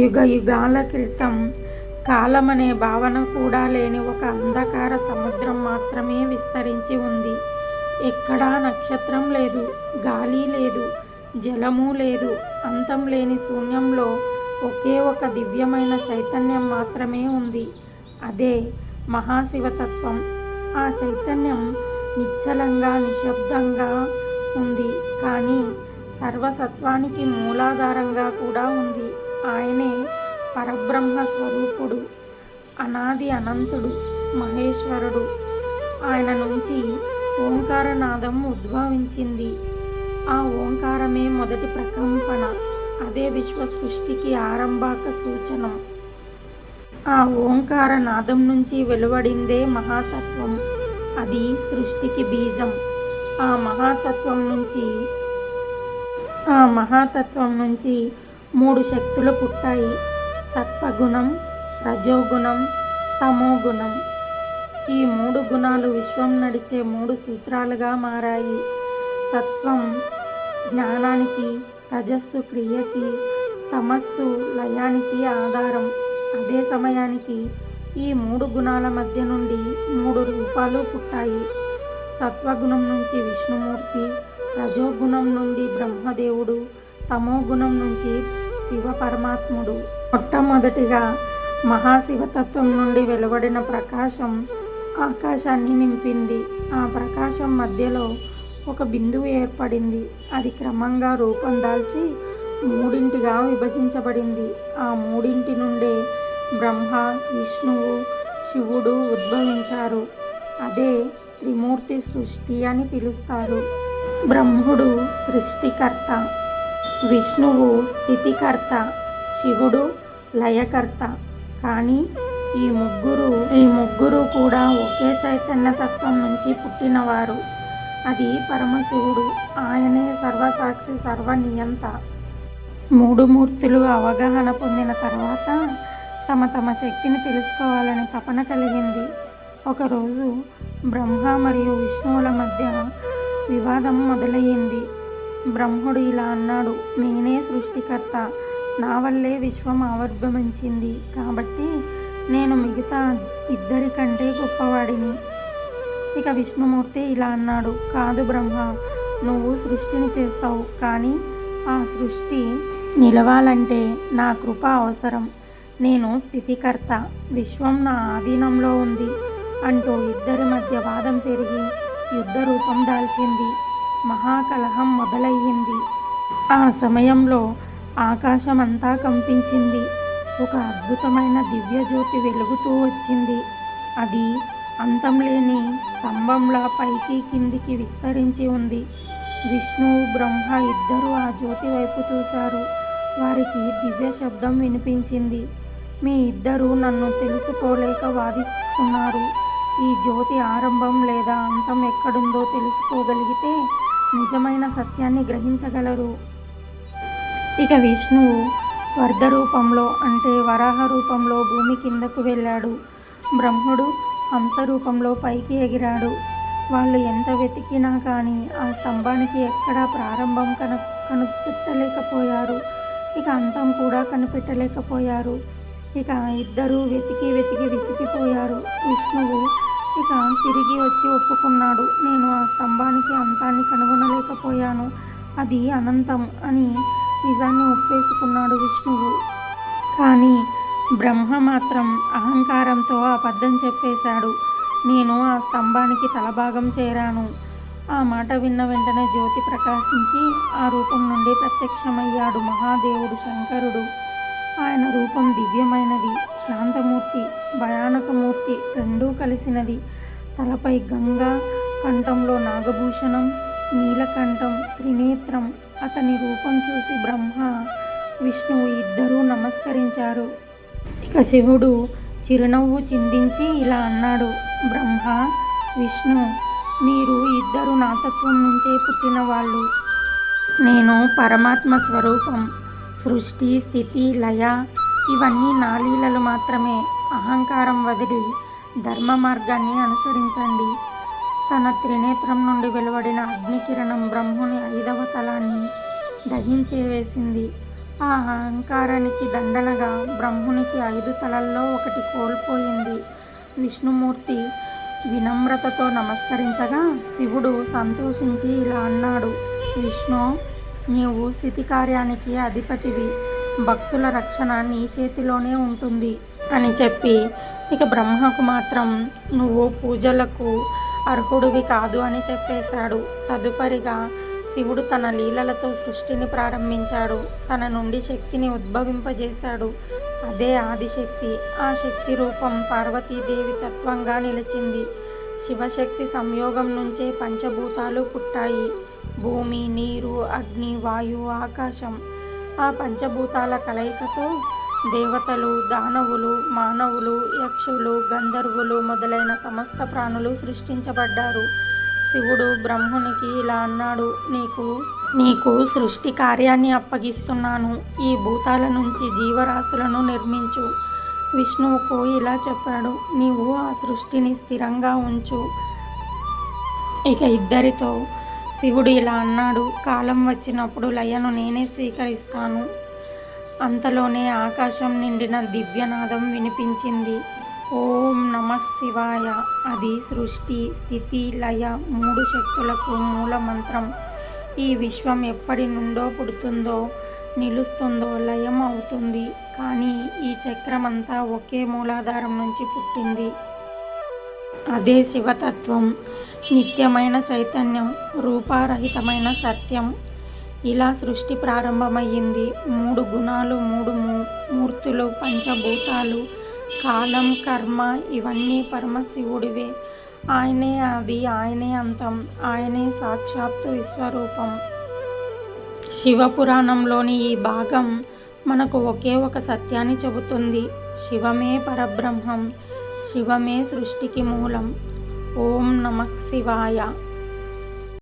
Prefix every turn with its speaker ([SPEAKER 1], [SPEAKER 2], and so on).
[SPEAKER 1] యుగ యుగాల క్రితం కాలమనే భావన కూడా లేని ఒక అంధకార సముద్రం మాత్రమే విస్తరించి ఉంది. ఎక్కడా నక్షత్రం లేదు గాలి లేదు జలము లేదు అంతం లేని శూన్యంలో ఒకే ఒక దివ్యమైన చైతన్యం మాత్రమే ఉంది. అదే మహాశివతత్వం. ఆ చైతన్యం నిశ్చలంగా నిశ్శబ్దంగా ఉంది. కానీ సర్వసత్వానికి మూలాధారంగా కూడా ఉంది. ఆయనే పరబ్రహ్మ స్వరూపుడు అనాది అనంతుడు మహేశ్వరుడు. ఆయన నుంచి ఓంకారనాదం ఉద్భవించింది. ఆ ఓంకారమే మొదటి ప్రకంపన అదే విశ్వ సృష్టికి ఆరంభాక సూచనం. ఆ ఓంకార నాదం నుంచి వెలువడిందే మహాతత్వం అది సృష్టికి బీజం. ఆ మహాతత్వం నుంచి ఆ మహాతత్వం నుంచి మూడు శక్తులు పుట్టాయి. సత్వగుణం రజోగుణం తమోగుణం. ఈ మూడు గుణాలు విశ్వం నడిచే మూడు సూత్రాలుగా మారాయి. సత్వం జ్ఞానానికి రజస్సు క్రియకి తమస్సు లయానికి ఆధారం. అదే సమయానికి ఈ మూడు గుణాల మధ్య నుండి మూడు రూపాలు పుట్టాయి. సత్వగుణం నుంచి విష్ణుమూర్తి రజోగుణం నుండి బ్రహ్మదేవుడు తమోగుణం నుంచి శివ పరమాత్ముడు మొట్టమొదటిగా మహాశివతత్వం నుండి వెలువడిన ప్రకాశం ఆకాశాన్ని నింపింది. ఆ ప్రకాశం మధ్యలో ఒక బిందువు ఏర్పడింది. అది క్రమంగా రూపం దాల్చి మూడింటిగా విభజించబడింది. ఆ మూడింటి నుండే బ్రహ్మ విష్ణువు శివుడు ఉద్భవించారు. అదే త్రిమూర్తి సృష్టి అని పిలుస్తారు. బ్రహ్ముడు సృష్టికర్త. విష్ణువు స్థితికర్త శివుడు లయకర్త. కానీ ఈ ముగ్గురు ఈ ముగ్గురు కూడా ఒకే చైతన్య తత్వం నుంచి పుట్టినవారు. అది పరమశివుడు. ఆయనే సర్వసాక్షి సర్వనియంత. మూడు మూర్తులు అవగాహన పొందిన తర్వాత తమ తమ శక్తిని తెలుసుకోవాలని తపన కలిగింది. ఒకరోజు బ్రహ్మ మరియు విష్ణువుల మధ్య వివాదం మొదలయ్యింది. బ్రహ్ముడు ఇలా అన్నాడు నేనే సృష్టికర్త. నా వల్లే విశ్వం ఆవిర్భవించింది. కాబట్టి నేను మిగతా ఇద్దరికంటే గొప్పవాడిని. ఇక విష్ణుమూర్తి ఇలా అన్నాడు కాదు బ్రహ్మ నువ్వు సృష్టిని చేస్తావు. కానీ ఆ సృష్టి నిలవాలంటే నా కృప అవసరం. నేను స్థితికర్త. విశ్వం నా ఆధీనంలో ఉంది అంటూ ఇద్దరి మధ్య వాదం పెరిగి యుద్ధ రూపం దాల్చింది. మహాకలహం మొదలయ్యింది. ఆ సమయంలో ఆకాశమంతా కంపించింది. ఒక అద్భుతమైన దివ్యజ్యోతి వెలుగుతూ వచ్చింది. అది అంతం లేని స్తంభంలా పైకి కిందికి విస్తరించి ఉంది. విష్ణువు బ్రహ్మ ఇద్దరూ ఆ జ్యోతి వైపు చూశారు. వారికి దివ్య శబ్దం వినిపించింది. మీ ఇద్దరూ నన్ను తెలుసుకోలేక వాదిస్తున్నారు. ఈ జ్యోతి ఆరంభం లేదా అంతం ఎక్కడుందో తెలుసుకోగలిగితే నిజమైన సత్యాన్ని గ్రహించగలరు. ఇక విష్ణువు వర్ధ రూపంలో అంటే వరాహ రూపంలో భూమి కిందకు వెళ్ళాడు. బ్రహ్ముడు హంస రూపంలో పైకి ఎగిరాడు. వాళ్ళు ఎంత వెతికినా కానీ ఆ స్తంభానికి ఎక్కడా ప్రారంభం కన కనిపెట్టలేకపోయారు ఇక అంతం కూడా కనిపెట్టలేకపోయారు. ఇక ఇద్దరు వెతికి వెతికి విసిగిపోయారు. విష్ణువు ఇక తిరిగి వచ్చి ఒప్పుకున్నాడు. నేను ఆ స్తంభానికి అంతాన్ని కనుగొనలేకపోయాను. అది అనంతం అని నిజాన్ని ఒప్పేసుకున్నాడు విష్ణువు. కానీ బ్రహ్మ మాత్రం అహంకారంతో అబద్ధం చెప్పేశాడు. నేను ఆ స్తంభానికి తలభాగం చేరాను. ఆ మాట విన్న వెంటనే జ్యోతి ప్రకాశించి ఆ రూపం నుండి ప్రత్యక్షమయ్యాడు మహాదేవుడు శంకరుడు. ఆయన రూపం దివ్యమైనది. శాంతమూర్తి భయానకమూర్తి రెండూ కలిసినది. తలపై గంగ కంఠంలో నాగభూషణం నీలకంఠం త్రినేత్రం అతని రూపం చూసి బ్రహ్మ విష్ణువు ఇద్దరూ నమస్కరించారు. ఇక శివుడు చిరునవ్వు చిందించి ఇలా అన్నాడు బ్రహ్మ విష్ణు మీరు ఇద్దరు నాతత్వం నుంచే పుట్టిన వాళ్ళు. నేను పరమాత్మ స్వరూపం సృష్టి స్థితి లయ ఇవన్నీ నాలీలలు మాత్రమే. అహంకారం వదిలి ధర్మ మార్గాన్ని అనుసరించండి. తన త్రినేత్రం నుండి వెలువడిన అగ్నికిరణం బ్రహ్ముని ఐదవ తలాన్ని దహించే వేసింది. ఆ అహంకారానికి దండనగా బ్రహ్మునికి ఐదు తలల్లో ఒకటి కోల్పోయింది. విష్ణుమూర్తి వినమ్రతతో నమస్కరించగా శివుడు సంతోషించి ఇలా అన్నాడు విష్ణు నీవు స్థితి కార్యానికి అధిపతివి. భక్తుల రక్షణ నీ చేతిలోనే ఉంటుంది అని చెప్పి ఇక బ్రహ్మకు మాత్రం నువ్వు పూజలకు అర్హుడివి కాదు అని చెప్పేశాడు. తదుపరిగా శివుడు తన లీలలతో సృష్టిని ప్రారంభించాడు. తన నుండి శక్తిని ఉద్భవింపజేశాడు. అదే ఆదిశక్తి. ఆ శక్తి రూపం పార్వతీదేవి తత్వంగా నిలిచింది. శివశక్తి సంయోగం నుంచే పంచభూతాలు పుట్టాయి. భూమి నీరు అగ్ని వాయు ఆకాశం ఆ పంచభూతాల కలయికతో దేవతలు దానవులు మానవులు యక్షులు గంధర్వులు మొదలైన సమస్త ప్రాణులు సృష్టించబడ్డారు. శివుడు బ్రహ్మునికి ఇలా అన్నాడు నీకు నీకు సృష్టి కార్యాన్ని అప్పగిస్తున్నాను. ఈ భూతాల నుంచి జీవరాశులను నిర్మించు. విష్ణువుకు ఇలా చెప్పాడు నీవు ఆ సృష్టిని స్థిరంగా ఉంచు. ఇక ఇద్దరితో శివుడు ఇలా అన్నాడు. కాలం వచ్చినప్పుడు లయను నేనే స్వీకరిస్తాను. అంతలోనే ఆకాశం నిండిన దివ్యనాదం వినిపించింది. ఓం నమ శివాయ. అది సృష్టి స్థితి లయ మూడు శక్తులకు మూల మంత్రం. ఈ విశ్వం ఎప్పటి నుండో పుడుతుందో నిలుస్తుందో లయం అవుతుంది కానీ ఈ చక్రమంతా ఒకే మూలాధారం నుంచి పుట్టింది. అదే శివతత్వం నిత్యమైన చైతన్యం రూపారహితమైన సత్యం. ఇలా సృష్టి ప్రారంభమయ్యింది. మూడు గుణాలు మూడు మూర్తులు పంచభూతాలు కాలం కర్మ ఇవన్నీ పరమశివుడివే. ఆయనే అది ఆయనే అంతం ఆయనే సాక్షాత్తు విశ్వరూపం. శివపురాణంలోని ఈ భాగం మనకు ఒకే ఒక సత్యాన్ని చెబుతుంది. శివమే పరబ్రహ్మం. శివమే సృష్టికి మూలం. ఓం నమ శివాయ.